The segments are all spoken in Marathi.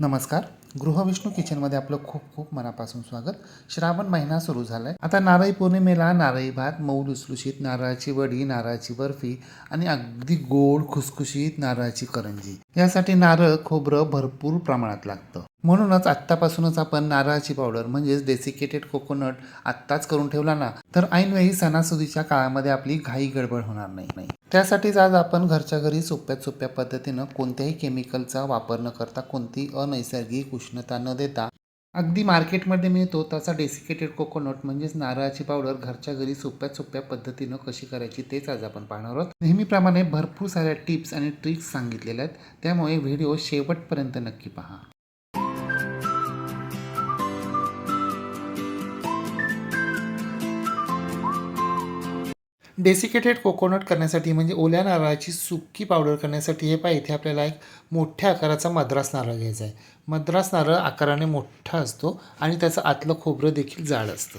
नमस्कार. गृहविष्णू किचनमध्ये आपलं खूप खूप मनापासून स्वागत. श्रावण महिना सुरू झालाय. आता नारळी पौर्णिमेला नारळी भात मऊ लुसलुशीत नारळाची वडी नारळाची बर्फी आणि अगदी गोड खुसखुशीत नारळाची करंजी. यासाठी नारळ खोबरं भरपूर प्रमाणात लागतं. म्हणूनच आत्तापासूनच आपण नारळाची पावडर म्हणजेच डेसिकेटेड कोकोनट आत्ताच करून ठेवला ना तर ऐनवेळी सणासुदीच्या काळामध्ये आपली घाई गडबड होणार नाही नाही. त्यासाठीच आज आपण घरच्या घरी सोप्यात सोप्या पद्धतीनं कोणत्याही केमिकलचा वापर न करता कोणती अनैसर्गिक उष्णता न देता अगदी मार्केटमध्ये मिळतो तसा डेसिकेटेड कोकोनट म्हणजेच नारळाची पावडर घरच्या घरी सोप्यात सोप्या पद्धतीनं कशी करायची तेच आज आपण पाहणार आहोत. नेहमीप्रमाणे भरपूर साऱ्या टिप्स आणि ट्रिक्स सांगितलेल्या आहेत त्यामुळे व्हिडिओ शेवटपर्यंत नक्की पहा. डेसिकेटेड कोकोनट करण्यासाठी म्हणजे ओल्या नारळाची सुकी पावडर करण्यासाठी हे पाय इथे आपल्याला एक मोठ्या आकाराचा मद्रास नारळ घ्यायचा आहे. मद्रास नारळ आकाराने मोठा असतो आणि त्याचं आतलं खोबरं देखील जाड असतं.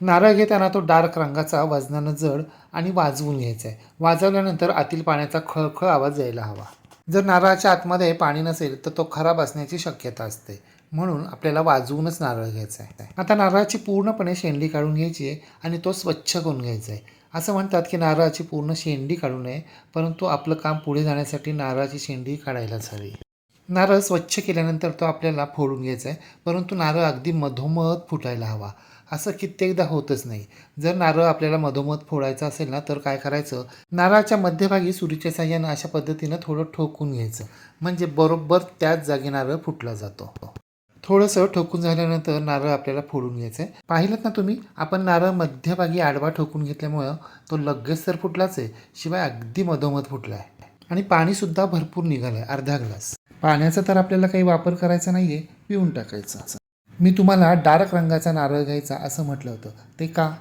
नारळ घेताना तो डार्क रंगाचा वजनानं जड आणि वाजवून घ्यायचा आहे. वाजवल्यानंतर आतील पाण्याचा खळखळ आवाज यायला हवा. जर नारळाच्या आतमध्ये पाणी नसेल तर तो खराब असण्याची शक्यता असते. म्हणून आपल्याला वाजवूनच नारळ घ्यायचा आहे. आता नारळाची पूर्णपणे शेंडी काढून घ्यायची आहे आणि तो स्वच्छ करून घ्यायचा आहे. असं म्हणतात की नारळाची पूर्ण शेंडी काढू नये परंतु आपलं काम पुढे जाण्यासाठी नारळाची शेंडी काढायलाच हवी. नारळ स्वच्छ केल्यानंतर तो आपल्याला फोडून घ्यायचा आहे परंतु नारळ अगदी मधोमध फुटायला हवा. असं कित्येकदा होतच नाही. जर नारळ आपल्याला मधोमध फोडायचं असेल ना तर काय करायचं? नारळाच्या मध्यभागी सुरीच्या साह्यानं अशा पद्धतीनं थोडं ठोकून घ्यायचं. म्हणजे बरोबर त्याच जागी नारळ फुटला जातो. थोडंसं ठोकून झाल्यानंतर नारळ आपल्याला फोडून घ्यायचं आहे पाहिलं ना तुम्ही? आपण नारळ मध्यभागी आडवा ठोकून घेतल्यामुळं तो लगेच तर फुटलाच आहे शिवाय अगदी मधोमध फुटला आहे आणि पाणीसुद्धा भरपूर निघालं आहे अर्धा ग्लास. पाण्याचा तर आपल्याला काही वापर करायचा नाही आहे पिऊन टाकायचा. मी तुम्हाला डार्क रंगाचा नारळ घ्यायचा असं म्हटलं होतं. ते का?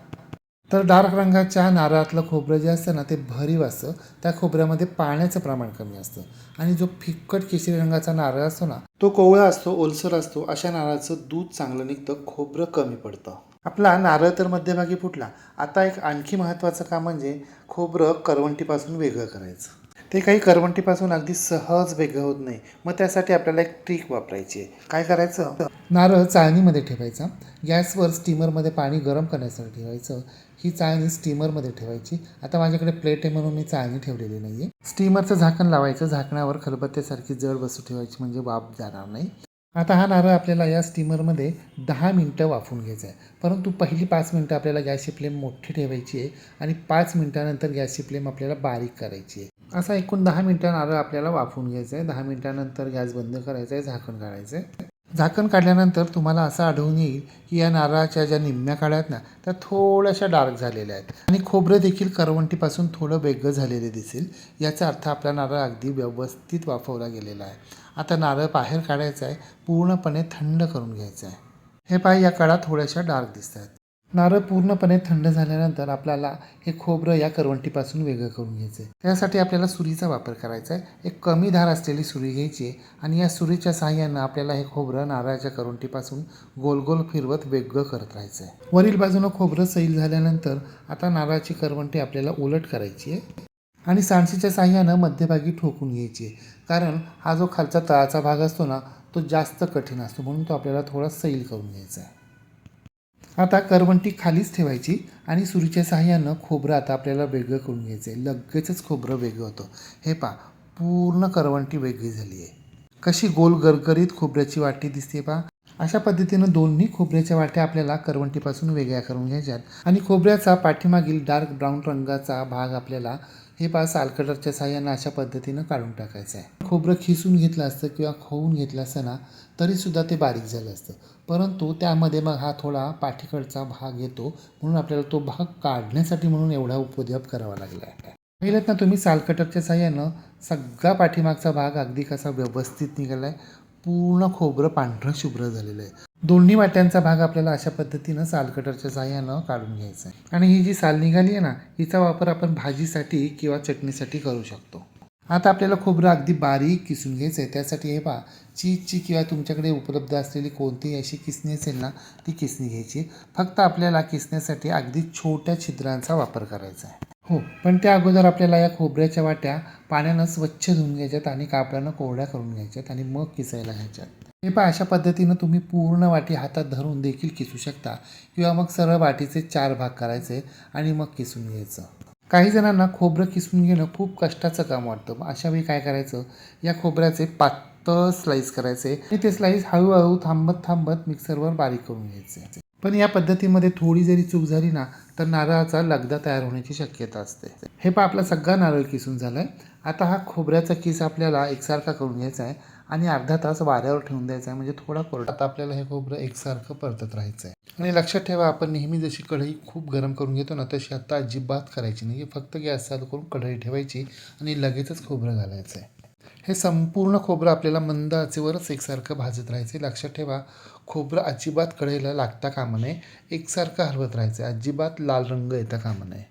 तर डार्क रंगाच्या नारळातलं खोबरं जे असतं ना ते भरीव असतं. त्या खोबऱ्यामध्ये पाण्याचं प्रमाण कमी असतं. आणि जो फिक्कट केशरी रंगाचा नारळ असतो ना तो कोवळा असतो ओलसर असतो अशा नारळाचं दूध चांगलं निघतं खोबरं कमी पडतं. आपला नारळ तर मध्यभागी फुटला. आता एक आणखी महत्त्वाचं काम म्हणजे खोबरं करवंटीपासून वेगळं करायचं. ते काही करवंटीपासून अगदी सहज वेगळं होत नाही. मग त्यासाठी आपल्याला एक ट्रिक वापरायची आहे. काय करायचं? नारळ चाळणीमध्ये ठेवायचा. गॅसवर स्टीमरमध्ये पाणी गरम करण्यासाठी ठेवायचं. ही चाळणी स्टीमरमध्ये ठेवायची. आता माझ्याकडे प्लेट आहे म्हणून मी चाळणी ठेवलेली नाही आहे स्टीमरचं झाकण लावायचं. झाकणावर खलबत्त्यासारखी जड वस्तू ठेवायची म्हणजे वाफ जाणार नाही. आता हा नारळ आपल्याला या स्टीमरमध्ये दहा मिनटं वाफून घ्यायचा आहे. परंतु पहिली पाच मिनटं आपल्याला गॅसची फ्लेम मोठी ठेवायची आहे आणि पाच मिनटानंतर गॅसची फ्लेम आपल्याला बारीक करायची आहे. असा एकूण दहा मिनटं नारळ आपल्याला वाफून घ्यायचं आहे दहा मिनटानंतर गॅस बंद करायचा आहे झाकण काढायचं आहे झाकण काढल्यानंतर तुम्हाला असं आढळून येईल की या नारळाच्या ज्या निम्म्या काळ्या आहेत ना त्या थोड्याशा डार्क झालेल्या आहेत. आणि खोबरं देखील करवंटीपासून थोडं वेगळं झालेले दिसेल. याचा अर्थ आपला नारळ अगदी व्यवस्थित वाफवला गेलेला आहे. आता नारळ बाहेर काढायचा आहे पूर्णपणे थंड करून घ्यायचं आहे हे पाय या काळात थोड्याशा डार्क दिसत आहेत नारळ पूर्णपणे थंड झाल्यानंतर आपल्याला हे खोबरं या करवंटीपासून वेगळं करून घ्यायचं आहे. त्यासाठी आपल्याला सुरीचा वापर करायचा आहे. एक कमी धार असलेली सुरी घ्यायची आहे आणि या सुरीच्या साहाय्यानं आपल्याला हे खोबरं नारळाच्या करवंटीपासून गोल गोल फिरवत वेगळं करत राहायचं आहे. वरील बाजूनं खोबरं सैल झाल्यानंतर आता नारळाची करवंटी आपल्याला उलट करायची आहे आणि सांडशीच्या साह्यानं मध्यभागी ठोकून घ्यायची आहे. कारण हा जो खालचा तळाचा भाग असतो ना तो जास्त कठीण असतो म्हणून तो आपल्याला थोडा सैल करून घ्यायचा आहे. आता करवंटी खालीच ठेवायची आणि सुरीच्या साह्यानं खोबरं आता आपल्याला वेगळं करून घ्यायचं आहे लगेचच खोबरं वेगळं होतं. हे पा पूर्ण करवंटी वेगळी झाली आहे. कशी गोल गरगरीत खोबऱ्याची वाटी दिसते पा अशा पद्धतीनं दोन्ही खोबऱ्याच्या वाट्या आपल्याला करवंटीपासून वेगळ्या करून घ्यायच्यात. आणि खोबऱ्याचा पाठीमागील डार्क ब्राऊन रंगाचा भाग आपल्याला हे पा सालकटरच्या साह्यानं अशा पद्धतीनं काढून टाकायचं आहे. खोबरं खिसून घेतलं असतं किंवा खोवून घेतलं असतं ना तरीसुद्धा ते बारीक झालं असतं. परंतु त्यामध्ये मग हा थोडा पाठीकडचा भाग येतो म्हणून आपल्याला तो भाग काढण्यासाठी म्हणून एवढा उपद्रव करावा लागला आहे. पाहिलं ना तुम्ही सालकटरच्या साह्यानं सगळा पाठीमागचा भाग अगदी कसा व्यवस्थित निघाला आहे पूर्ण खोबरं पांढरं शुभ्र झालेलं आहे. दोन्ही वाट्यांचा भाग आपल्याला अशा पद्धतीनं सालकटरच्या साह्यानं काढून घ्यायचा आहे. आणि ही जी साल निघाली आहे ना हिचा वापर आपण भाजीसाठी किंवा चटणीसाठी करू शकतो. आता आपल्याला खोबरं अगदी बारीक किसून घ्यायचं आहे. त्यासाठी हे पहा चीजची किंवा तुमच्याकडे उपलब्ध असलेली कोणतीही अशी किसणी असेल ना ती किसणी घ्यायची फक्त आपल्याला किसण्यासाठी अगदी छोट्या छिद्रांचा वापर करायचा आहे. हो पण त्या अगोदर आपल्याला या खोबऱ्याच्या वाट्या पाण्यानं स्वच्छ धुवून घ्यायच्यात आणि कापडानं कोरड्या करून घ्यायच्यात आणि मग किसायला घ्यायच्यात. हे पहा अशा पद्धतीनं तुम्ही पूर्ण वाटी हातात धरून देखील किसू शकता. किंवा मग सरळ वाटीचे चार भाग करायचे आणि मग किसून घ्यायचं. काही जणांना खोबरं किसून घेणं खूप कष्टाचं काम वाटतं. मग अशा वेळी काय करायचं? या खोबऱ्याचे पातळ स्लाईस करायचे. आणि ते स्लाईस हळूहळू थांबत थांबत मिक्सरवर बारीक करून घ्यायचे. पण या पद्धतीमध्ये थोडी जरी चूक झाली ना तर नारळाचा लगदा तयार होण्याची शक्यता असते. हे पहा आपला सगळा नारळ किसून झाला आहे आता हा खोबऱ्याचा किस आपल्याला एकसारखा करून घ्यायचा आहे. आणि अर्धा तास वाऱ्यावर ठेवून द्यायचा आहे. म्हणजे थोडा कोरडा. आता आपल्याला हे खोबरं एकसारखं परतत राहायचं आहे आणि लक्षात ठेवा आपण नेहमी जशी कढई खूप गरम करून घेतो ना तशी आता अजिबात करायची नाही. फक्त गॅस चालू करून कढई ठेवायची आणि लगेचच खोबरं घालायचं आहे हे संपूर्ण खोबरं आपल्याला मंद आचेवरच एकसारखं भाजत राहायचं लक्षात ठेवा खोबरं अजिबात कढईला लागता कामा नये. एकसारखं हलवत राहायचं अजिबात लाल रंग येता कामा नये.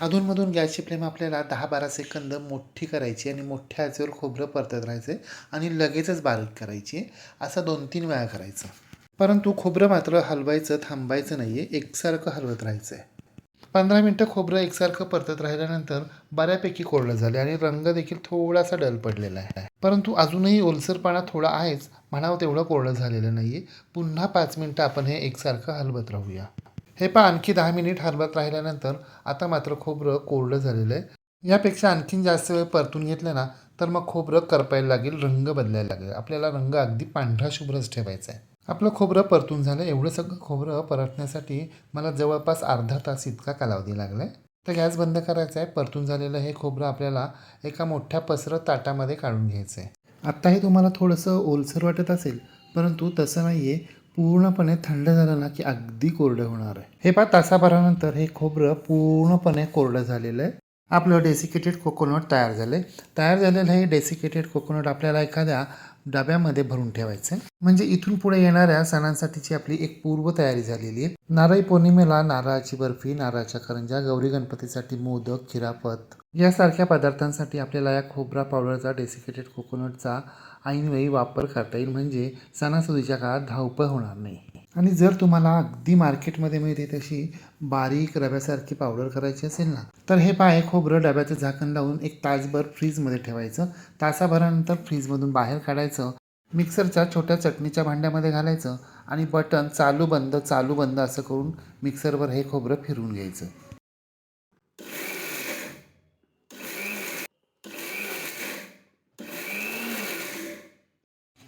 अधूनमधून गॅसची फ्लेम आपल्याला दहा बारा सेकंद मोठी करायची आणि मोठ्या आचेवर खोबरं परतत राहायचं आहे आणि लगेचच बारीक करायची. असं दोन तीन वेळा करायचं. परंतु खोबरं मात्र हलवायचं थांबायचं नाही आहे एकसारखं हलवत राहायचं आहे पंधरा मिनटं खोबरं एकसारखं परतत राहिल्यानंतर बऱ्यापैकी कोरडं झाले आणि रंग देखील थोडासा डल पडलेला आहे. परंतु अजूनही ओलसरपणा थोडा आहेच. म्हणावं तेवढं कोरडं झालेलं नाही आहे पुन्हा पाच मिनटं आपण हे एकसारखं हलवत राहूया. हे पहा आणखी दहा मिनिट हलवत राहिल्यानंतर आता मात्र खोबरं कोरडं झालेलं आहे. यापेक्षा आणखीन जास्त वेळ परतून घेतलं ना तर मग खोबरं करपायला लागेल रंग बदलायला लागेल. आपल्याला रंग अगदी पांढरा शुभ्रच ठेवायचा आहे. आपलं खोबरं परतून झालं एवढं सगळं खोबरं परतण्यासाठी मला जवळपास अर्धा तास इतका कालावधी लागला आहे तर गॅस बंद करायचा आहे परतून झालेलं हे खोबरं आपल्याला एका मोठ्या पसरत ताटामध्ये काढून घ्यायचं आहे. आत्ताही तुम्हाला थोडंसं ओलसर वाटत असेल परंतु तसं नाही आहे पूर्णपणे थंड झालं ना की अगदी कोरडं होणार आहे. हे पहा तासाभरानंतर हे खोबरं पूर्णपणे कोरडं झालेलं आहे. आपलं डेसिकेटेड कोकोनट तयार झालं आहे तयार झालेलं हे डेसिकेटेड कोकोनट आपल्याला एखाद्या डब्यामध्ये भरून ठेवायचे. म्हणजे इथून पुढे येणाऱ्या सणांसाठीची आपली एक पूर्व तयारी झालेली आहे. नारळी पौर्णिमेला नारळाची बर्फी नारळाच्या करंजा गौरी गणपतीसाठी मोदक खिरापत. यासारख्या पदार्थांसाठी आपल्याला या खोबरा पावडरचा डेसिकेटेड कोकोनटचा ऐनवेळी वापर करता येईल. म्हणजे सणासुदीच्या काळात धावपळ होणार नाही. आणि जर तुम्हाला अगदी मार्केटमध्ये मिळते तशी बारीक रव्यासारखी पावडर करायची असेल ना तर हे पाय खोबरं डब्याचं झाकण लावून एक तासभर फ्रीजमध्ये ठेवायचं. तासाभरानंतर फ्रीजमधून बाहेर काढायचं. मिक्सरच्या छोट्या चटणीच्या भांड्यामध्ये घालायचं आणि बटन चालू बंद चालू बंद असं करून मिक्सरवर हे खोबरं फिरवून घ्यायचं.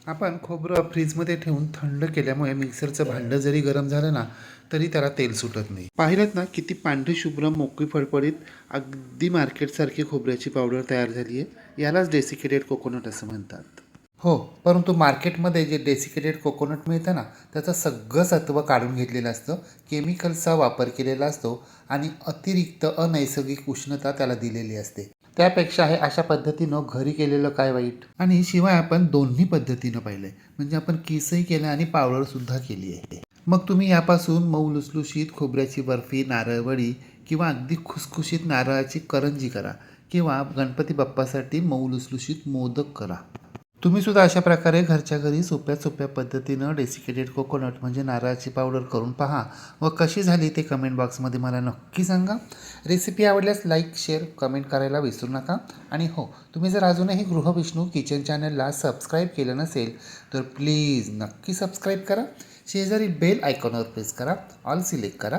आपण खोबरं फ्रीजमध्ये ठेवून थंड केल्यामुळे मिक्सरचं भांडं जरी गरम झालं ना तरी त्याला तेल सुटत नाही. पाहिलं ना किती पांढरी शुभ्र मोकळी फडफडीत अगदी मार्केटसारखी खोबऱ्याची पावडर तयार झाली आहे. यालाच डेसिकेटेड कोकोनट असं म्हणतात. हो परंतु मार्केटमध्ये जे डेसिकेटेड कोकोनट मिळतं ना त्याचं सगळं सत्व काढून घेतलेलं असतं. केमिकलचा वापर केलेला असतो आणि अतिरिक्त अनैसर्गिक उष्णता त्याला दिलेली असते. त्यापेक्षा हे अशा पद्धतीनं घरी केलेलं काय वाईट? आणि शिवाय आपण दोन्ही पद्धतीनं पाहिलंय. म्हणजे आपण केसही केलं आणि पावडरसुद्धा केली आहे. मग तुम्ही यापासून मऊ लुसलुशीत खोबऱ्याची बर्फी नारळवडी किंवा अगदी खुसखुशीत नारळाची करंजी करा किंवा गणपती बाप्पासाठी मऊ लुसलुशीत मोदक करा. तुम्ही सुद्धा अशा प्रकारे घरच्या घरी सोप्या सोप्या पद्धतीनं डेसिकेटेड कोकोनट म्हणजे नारळाची पावडर करून पहा व कशी झाली ते कमेंट बॉक्समध्ये मला नक्की सांगा. रेसिपी आवडल्यास लाईक शेअर कमेंट करायला विसरू नका. आणि हो तुम्ही जर अजूनही गृहविष्णू किचन चॅनलला सबस्क्राईब केलं नसेल तर प्लीज नक्की सबस्क्राईब करा. शेजारी बेल आयकॉनवर प्रेस करा. ऑल सिलेक्ट करा.